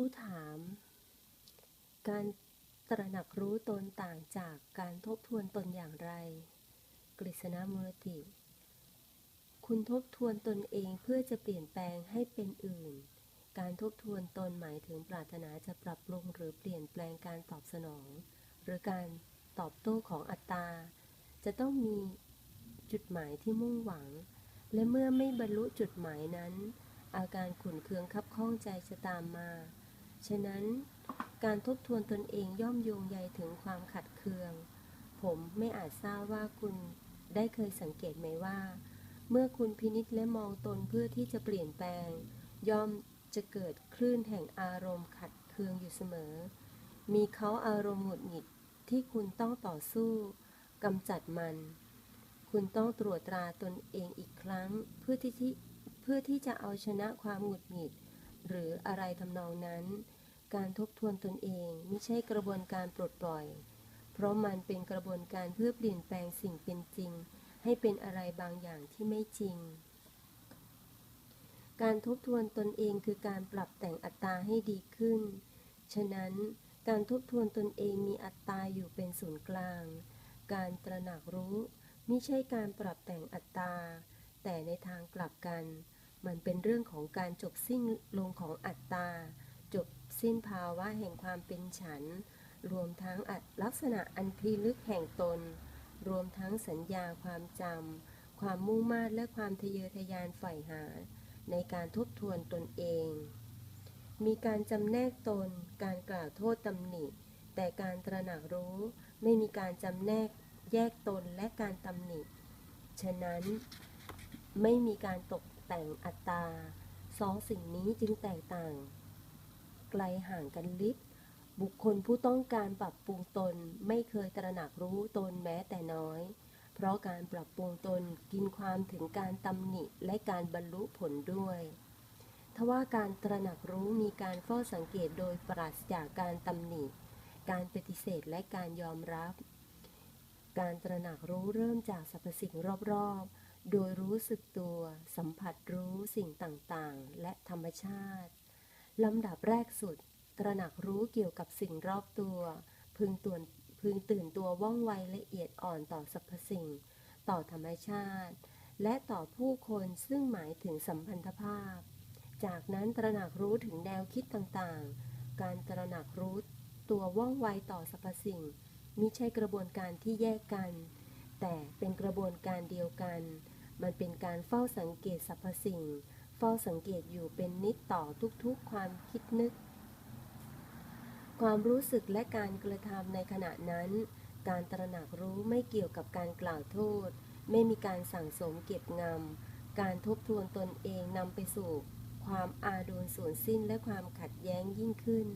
ผู้ถาม การตระหนักรู้ตนต่างจากการทบทวนตนอย่างไร กฤษณมูลติ คุณทบทวนตนเองเพื่อจะเปลี่ยนแปลงให้เป็นอื่น การทบทวนตนหมายถึงปรารถนาจะปรับปรุงหรือเปลี่ยนแปลงการตอบสนอง หรือการตอบโต้ของอัตตา จะต้องมีจุดหมายที่มุ่งหวัง และเมื่อไม่บรรลุจุดหมายนั้น อาการขุ่นเคืองคับข้องใจจะตามมา ฉะนั้น การทบทวนตนเองย่อมโยงใยถึงความขัดเคือง ผมไม่อาจทราบว่าคุณได้เคยสังเกตไหมว่า เมื่อคุณพินิจและมองตนเพื่อที่จะเปลี่ยนแปลง ย่อมจะเกิดคลื่นแห่งอารมณ์ขัดเคืองอยู่เสมอ มีเขาอารมณ์หงุดหงิดที่คุณต้องต่อสู้กำจัดมัน คุณต้องตรวจตราตนเองอีกครั้งเพื่อที่เพื่อที่จะเอาชนะความหงุดหงิด หรืออะไรทำนองนั้น การทบทวนตนเองไม่ใช่กระบวนการปลดปล่อย เพราะมันเป็นกระบวนการเพื่อเปลี่ยนแปลงสิ่งเป็นจริง ให้เป็นอะไรบางอย่างที่ไม่จริง การทบทวนตนเองคือการปรับแต่งอัตตาให้ดีขึ้น ฉะนั้นการทบทวนตนเองมีอัตตาอยู่เป็นศูนย์กลาง การตระหนักรู้ไม่ใช่การปรับแต่งอัตตา แต่ในทางกลับกัน มันเป็นเรื่องของการจบสิ้นลงของอัตตา สิ้นภาวะแห่งความเป็นฉัน รวมทั้งอัตลักษณะอันพิลึกแห่งตน รวมทั้งสัญญาความจำ ความมุ่งมา่และความทะเยอทะยานฝ่ายหา ในการทบทวนตนเอง มีการจำแนกตน การกล่าวโทษตำหนิ แต่การตระหนักรู้ไม่มีการจำแนกแยกตนและการตำหนิ ฉะนั้น ไม่มีการตกแต่งอัตตาสองสิ่งนี้จึงแตกต่าง ไกลห่างกันลิบ บุคคลผู้ต้องการปรับปรุงตนไม่เคยตระหนักรู้ตนแม้แต่น้อย เพราะการปรับปรุงตนกินความถึงการตำหนิและการบรรลุผลด้วยทว่าการตระหนักรู้มีการเฝ้าสังเกตโดยปราศจากการตำหนิ การปฏิเสธและการยอมรับ การตระหนักรู้เริ่มจากสรรพสิ่งรอบๆ โดยรู้สึกตัว สัมผัสรู้สิ่งต่างๆ และธรรมชาติ ลำดับแรกสุด ตระหนักรู้เกี่ยวกับสิ่งรอบตัว พึงตื่นพึงตื่นตัวว่องไวละเอียดอ่อนต่อสรรพสิ่ง ต่อธรรมชาติ และต่อผู้คนซึ่งหมายถึงสัมพันธภาพ จากนั้นตระหนักรู้ถึงแนวคิดต่างๆ การตระหนักรู้ตัวว่องไวต่อสรรพสิ่งมิใช่กระบวนการที่แยกกัน แต่เป็นกระบวนการเดียวกัน มันเป็นการเฝ้าสังเกตสรรพสิ่ง เฝ้าสังเกตอยู่เป็นนิดต่อทุกๆความคิดนึก ความรู้สึกและการกระทำในขณะนั้น การตระหนักรู้ไม่เกี่ยวกับการกล่าวโทษ ไม่มีการสั่งสมเก็บงำ การทบทวนตนเองนำไปสู่ ความอาดูลสูญสิ้นและความขัดแย้งยิ่งขึ้น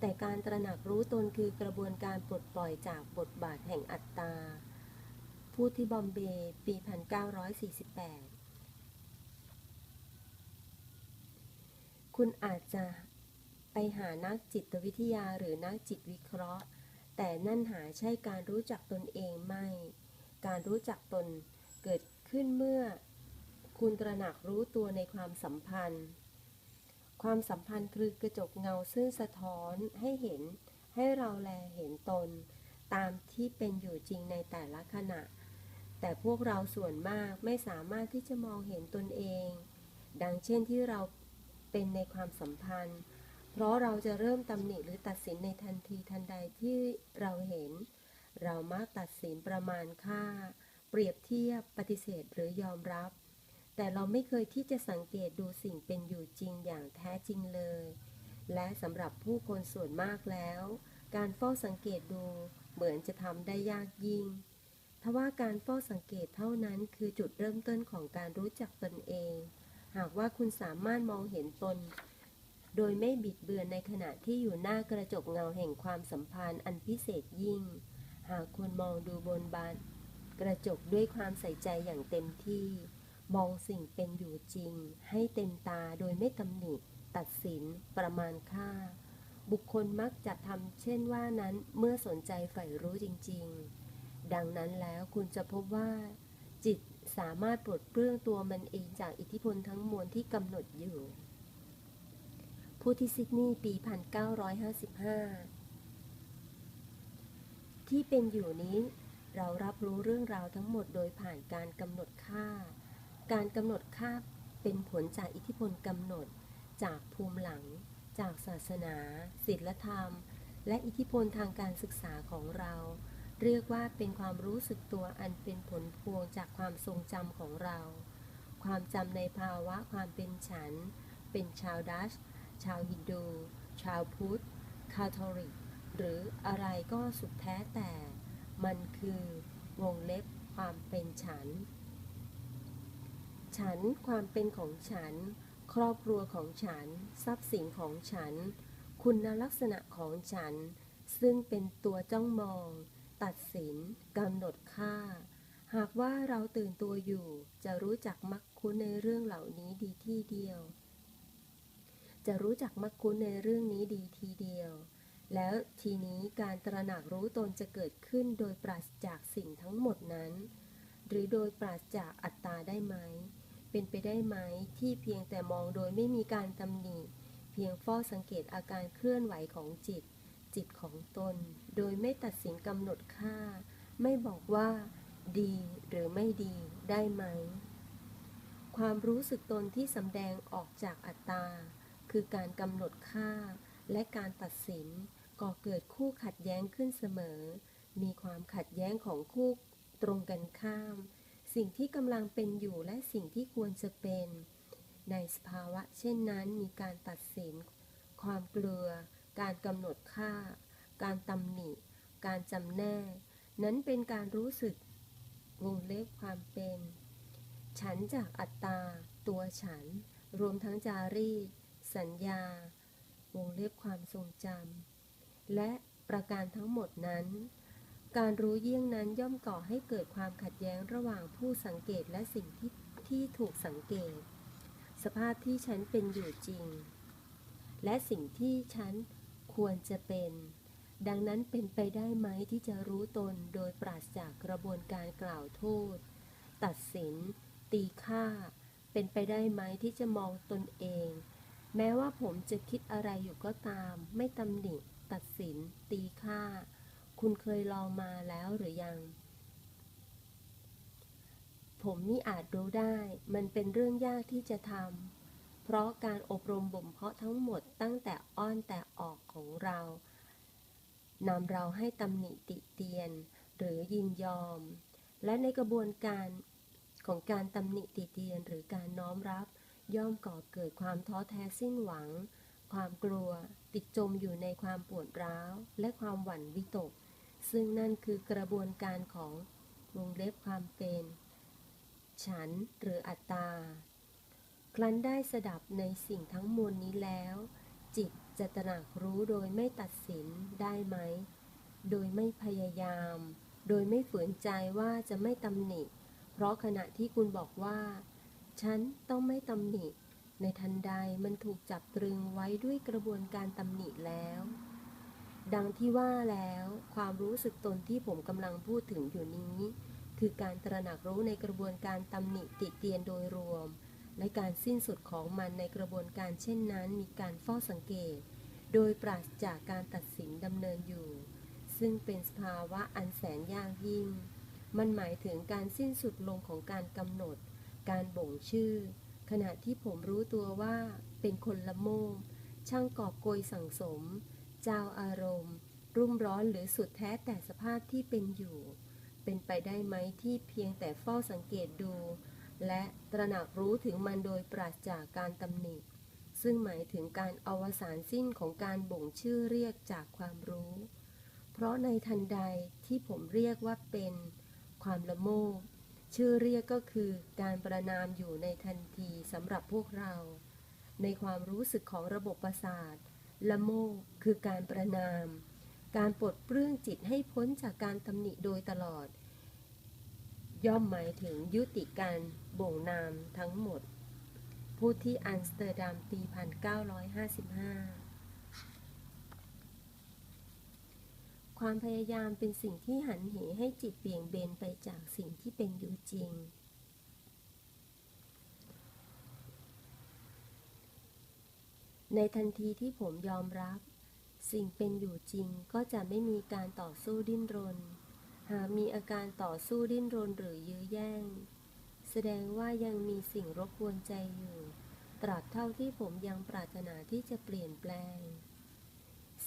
แต่การตระหนักรู้ตนคือกระบวนการปลดปล่อยจากบทบาทแห่งอัตตาพูดที่บอมเบย์ปี 1948 คุณอาจจะไปหานักจิตวิทยาหรือนักจิตวิเคราะห์ แต่นั่นหาใช่การรู้จักตนเองไม่ การรู้จักตนเกิดขึ้นเมื่อ คุณตระหนักรู้ตัวในความสัมพันธ์ ความสัมพันธ์คือกระจกเงาซึ่งสะท้อนให้เห็นให้เราแลเห็นตน ตามที่เป็นอยู่จริงในแต่ละขณะ แต่พวกเราส่วนมากไม่สามารถที่จะมองเห็นตนเอง ดังเช่นที่เรา เป็นในความสัมพันธ์ เพราะเราจะเริ่มตำหนิหรือตัดสินในทันทีทันใดที่เราเห็น เรามักตัดสินประมาณค่า เปรียบเทียบปฏิเสธหรือยอมรับ แต่เราไม่เคยที่จะสังเกตดูสิ่งเป็นอยู่จริงอย่างแท้จริงเลย และสำหรับผู้คนส่วนมากแล้ว การเฝ้าสังเกตดูเหมือนจะทำได้ยากยิ่งทว่าการเฝ้าสังเกตเท่านั้นคือจุดเริ่มต้นของการรู้จักตนเอง หากว่าคุณสามารถมองเห็นตน โดยไม่บิดเบือนในขณะที่อยู่หน้ากระจกเงาแห่งความสัมพันธ์อันพิเศษยิ่ง หากคุณมองดูบนบาน กระจกด้วยความใส่ใจอย่างเต็มที่ มองสิ่งเป็นอยู่จริง ให้เต็มตาโดยไม่ตำหนิตัดสินประมาณค่า บุคคลมักจะทำเช่นว่านั้นเมื่อสนใจใฝ่รู้จริง ๆ ดังนั้นแล้วคุณจะพบว่า จิต สามารถปลดเปลื้องตัวมันเองจากอิทธิพลทั้งมวลที่กำหนดอยู่ ผู้ที่ซิดนีย์ปี 1955 ที่เป็นอยู่นี้เรารับรู้เรื่องราวทั้งหมดโดยผ่านการกำหนดค่า การกำหนดค่าเป็นผลจากอิทธิพลกำหนด จากภูมิหลัง จากศาสนาศีลธรรม และอิทธิพลทางการศึกษาของเรา เรียกว่าเป็นความรู้สึกตัวอันเป็นผลพวงจากความทรงจำของเรา ความจำในภาวะความเป็นฉัน เป็นชาวดัช ชาวฮินดู ชาวพุทธ คาทอลิก หรืออะไรก็สุดแท้แต่ มันคือวงเล็บความเป็นฉัน ฉันความเป็นของฉัน ครอบครัวของฉัน ทรัพย์สินของฉัน คุณลักษณะของฉัน ซึ่งเป็นตัวจ้องมอง ตัดสินกำหนดค่า หากว่าเราตื่นตัวอยู่ จะรู้จักมักคุ้นในเรื่องเหล่านี้ดีที่เดียว จะรู้จักมักคุ้นในเรื่องนี้ดีทีเดียว แล้วทีนี้การตระหนักรู้ตนจะเกิดขึ้นโดยปราศจากสิ่งทั้งหมดนั้น หรือโดยปราศจากอัตตาได้ไหม เป็นไปได้ไหมที่เพียงแต่มองโดยไม่มีการตำหนิเพียงเฝ้าสังเกตอาการเคลื่อนไหวของจิต จิตของตน โดยไม่ตัดสินกำหนดค่า ไม่บอกว่า ดีหรือไม่ดีได้ไหม ความรู้สึกตนที่สำแดงออกจากอัตตา คือการกำหนดค่า และการตัดสินก่อเกิดคู่ขัดแย้งขึ้นเสมอ มีความขัดแย้งของคู่ตรงกันข้าม สิ่งที่กำลังเป็นอยู่และสิ่งที่ควรจะเป็น ในสภาวะเช่นนั้นมีการตัดสิน ความเกลือ การกำหนดค่า การตำหนิ การจำแนก นั้นเป็นการรู้สึกวงเล็บความเป็น ฉันจากอัตตา ตัวฉัน รวมทั้งจารีตสัญญา วงเล็บความทรงจำ และประการทั้งหมดนั้น การรู้เยี่ยงนั้นย่อมก่อให้เกิดความขัดแย้งระหว่างผู้สังเกตและสิ่งที่ที่ถูกสังเกต สภาพที่ฉันเป็นอยู่จริง และสิ่งที่ฉัน ควรจะเป็น ดังนั้นเป็นไปได้ไหมที่จะรู้ตนโดยปราศจากกระบวนการกล่าวโทษ ตัดสิน ตีค่า เป็นไปได้ไหมที่จะมองตนเอง แม้ว่าผมจะคิดอะไรอยู่ก็ตาม ไม่ตำหนิ ตัดสิน ตีค่า คุณเคยลองมาแล้วหรือยังผมนี่อาจรู้ได้ มันเป็นเรื่องยากที่จะทำ ราะการอบรมบ่มเพาะทั้งหมดตั้งแต่อ้อนแต่ออกของเรานำเราให้ตำหนิติเตียน หรือยินยอม และในกระบวนการของการตำหนิติเตียน หรือการน้อมรับ ย่อมก่อเกิดความท้อแท้สิ้นหวัง ความกลัว ติดจมอยู่ในความปวดร้าว และความหวั่นวิตก ซึ่งนั่นคือกระบวนการของวงเล็บความเป็น ฉันหรืออัตตา ครั้นได้สดับในสิ่งทั้งมวลนี้แล้ว จิตจะตระหนักรู้โดยไม่ตัดสินได้ไหม โดยไม่พยายาม โดยไม่ฝืนใจว่าจะไม่ตำหนิ เพราะขณะที่คุณบอกว่า ฉันต้องไม่ตำหนิ ในทันใดมันถูกจับตรึงไว้ด้วยกระบวนการตำหนิแล้ว ดังที่ว่าแล้วความรู้สึกตนที่ผมกำลังพูดถึงอยู่นี้ คือการตระหนักรู้ในกระบวนการตำหนิติเตียนโดยรวม และการสิ้นสุดของมันในกระบวนการเช่นนั้นมีการเฝ้าสังเกต โดยปราศจากการตัดสินดำเนินอยู่ ซึ่งเป็นสภาวะอันแสนยากยิ่ง มันหมายถึงการสิ้นสุดลงของการกำหนด การบ่งชื่อ ขณะที่ผมรู้ตัวว่าเป็นคนละโมบช่างกอบโกยสังสม เจ้าอารมณ์ รุ่มร้อนหรือสุดแท้แต่สภาพที่เป็นอยู่ เป็นไปได้ไหมที่เพียงแต่เฝ้าสังเกตดู และตระหนักรู้ถึงมันโดยปราศจากการตำหนิ ซึ่งหมายถึงการอวสานสิ้นของการบ่งชื่อเรียกจากความรู้ เพราะในทันใดที่ผมเรียกว่าเป็น ความละโมบชื่อเรียกก็คือการประนามอยู่ในทันทีสำหรับพวกเรา ในความรู้สึกของระบบประสาท ละโมบคือการประนาม การปลดเปลื้องจิตให้พ้นจากการตำหนิโดยตลอด ย่อมหมายถึงยุติการบ่งนามทั้งหมดพูดที่อัมสเตอร์ดัมปี 1955 ความพยายามเป็นสิ่งที่หันเหให้จิตเบี่ยงเบนไปจากสิ่งที่เป็นอยู่จริง ในทันทีที่ผมยอมรับ สิ่งเป็นอยู่จริงก็จะไม่มีการต่อสู้ดิ้นรน หากมีอาการต่อสู้ดิ้นรนหรือยื้อแย่ง แสดงว่ายังมีสิ่งรบกวนใจอยู่ ตราบเท่าที่ผมยังปรารถนาที่จะเปลี่ยนแปลง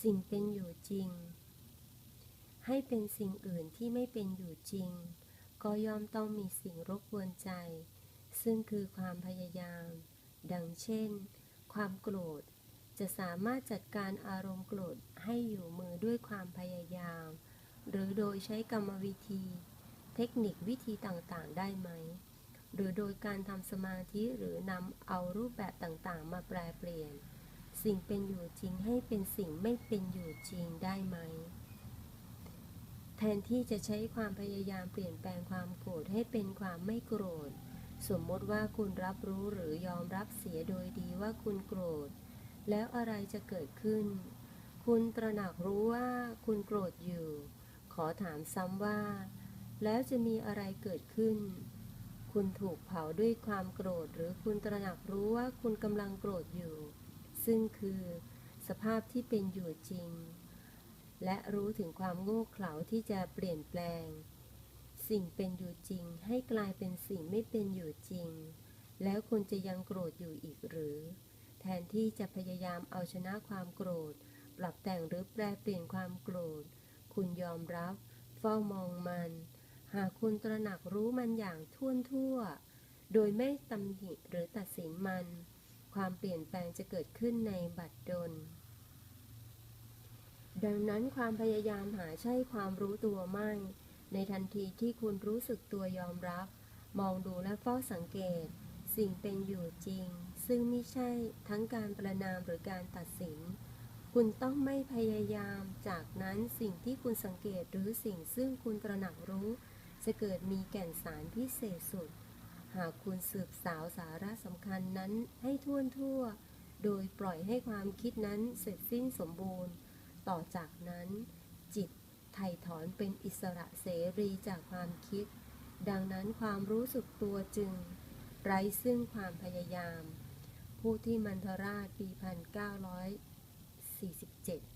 สิ่งเป็นอยู่จริง ให้เป็นสิ่งอื่นที่ไม่เป็นอยู่จริง ก็ย่อมต้องมีสิ่งรบกวนใจ ซึ่งคือความพยายาม ดังเช่น ความโกรธ จะสามารถจัดการอารมณ์โกรธให้อยู่มือด้วยความพยายาม หรือโดยใช้กรรมวิธี เทคนิควิธีต่างๆ ได้ไหม หรือโดยการทำสมาธิหรือนำเอารูปแบบต่างๆ มาแปลเปลี่ยน สิ่งเป็นอยู่จริงให้เป็นสิ่งไม่เป็นอยู่จริงได้ไหม แทนที่จะใช้ความพยายามเปลี่ยนแปลงความโกรธให้เป็นความไม่โกรธ สมมติว่าคุณรับรู้หรือยอมรับเสียโดยดีว่าคุณโกรธ แล้วอะไรจะเกิดขึ้น คุณตระหนักรู้ว่าคุณโกรธอยู่ ขอถามซ้ำว่า แล้วจะมีอะไรเกิดขึ้น คุณถูกเผาด้วยความโกรธ หรือคุณตระหนักรู้ว่าคุณกำลังโกรธอยู่ ซึ่งคือสภาพที่เป็นอยู่จริง และรู้ถึงความโง่เขลาที่จะเปลี่ยนแปลง สิ่งเป็นอยู่จริงให้กลายเป็นสิ่งไม่เป็นอยู่จริง แล้วคุณจะยังโกรธอยู่อีกหรือ แทนที่จะพยายามเอาชนะความโกรธ ปรับแต่งหรือแปลเปลี่ยนความโกรธ คุณยอมรับ เฝ้ามองมัน หากคุณตระหนักรู้มันอย่างท่วนทั่ว โดยไม่ตำหนิหรือตัดสินมัน ความเปลี่ยนแปลงจะเกิดขึ้นในบัดดล ดังนั้นความพยายามหาใช่ความรู้ตัวไม่ ในทันทีที่คุณรู้สึกตัวยอมรับ มองดูและเฝ้าสังเกต สิ่งเป็นอยู่จริง ซึ่งไม่ใช่ทั้งการประนามหรือการตัดสิน คุณต้องไม่พยายาม จากนั้นสิ่งที่คุณสังเกตหรือสิ่งซึ่งคุณตระหนักรู้ จะเกิดมีแก่นสารพิเศษสุด หากคุณสืบสาวสาระสำคัญนั้นให้ท่วนทั่ว โดยปล่อยให้ความคิดนั้นเสร็จสิ้นสมบูรณ์ ต่อจากนั้น จิตไถ่ถอนเป็นอิสระเสรีจากความคิด ดังนั้นความรู้สึกตัวจึง ไร้ซึ่งความพยายาม ผู้ที่มันทราชปี 47